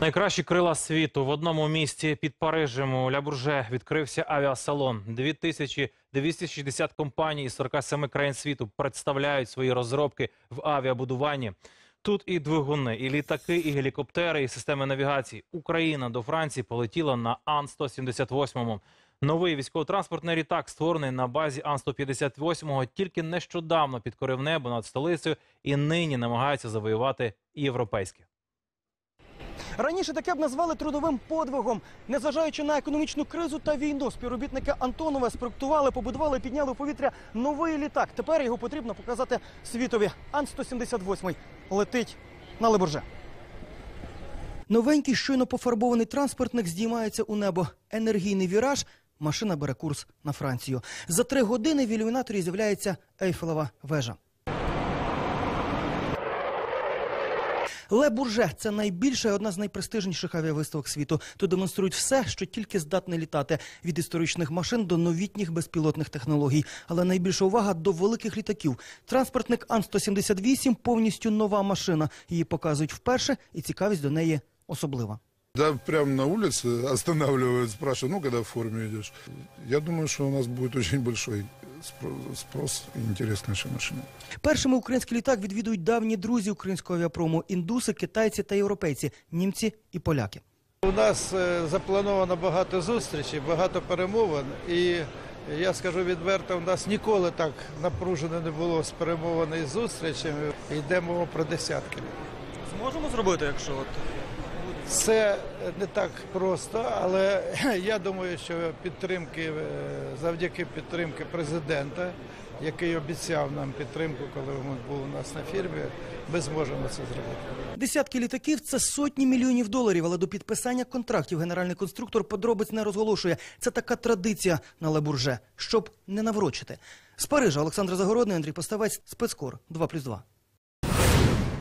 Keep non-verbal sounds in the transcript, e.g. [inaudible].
Найкращі крила світу в одному місті під Парижем у Ля-Бурже відкрився авіасалон. 2260 компаній із 47 країн світу представляють свої розробки в авіабудуванні. Тут і двигуни, і літаки, і гелікоптери, і системи навігації. Україна до Франції полетіла на Ан-178. Новий військово-транспортний літак, створений на базі Ан-158, тільки нещодавно підкорив небо над столицею і нині намагається завоювати європейське. Раніше таке б назвали трудовим подвигом. Незважаючи на економічну кризу та війну, співробітники Антонова спроектували, побудували, підняли в повітря новий літак. Тепер його потрібно показати світові. Ан-178 летить на Лебурже. Новенький щойно пофарбований транспортник здіймається у небо. Енергійний віраж. Машина бере курс на Францію. За три години в ілюмінаторі з'являється Ейфелева вежа. Ле Бурже це найбільша і одна з найпрестижніших авіавиставок світу. Тут демонструють все, що тільки здатне літати від історичних машин до новітніх безпілотних технологій. Але найбільша увага до великих літаків. Транспортник Ан-178 повністю нова машина. Її показують вперше, і цікавість до неї особлива. Да, прямо на улице останавливают, спрашивают, ну, когда в форме идешь. Я думаю, что у нас будет очень большой спро- спрос и интереснейшая машина. Першими український літак відвідують давні друзі українського авіапрому індуси, китайці та європейці, німці і поляки. У нас е, заплановано багато зустрічей, багато перемовин, і я скажу відверто, у нас ніколи так напружено не було з перемовини і зустрічами. Йде мова про десятки. Зможемо зробити, якщо от Це не так просто, але [clears throat] я думаю, що підтримки е, завдяки підтримки президента, який обіцяв нам підтримку, коли він був у нас на фірмі, ми зможемо це зробити. Десятки літаків це сотні мільйонів доларів, але до підписання контрактів генеральний конструктор подробиць не розголошує. Це така традиція на Лебурже, щоб не наврочити. З Парижа Олександр Загородний, Андрій Поставець, спецкор 2+,2.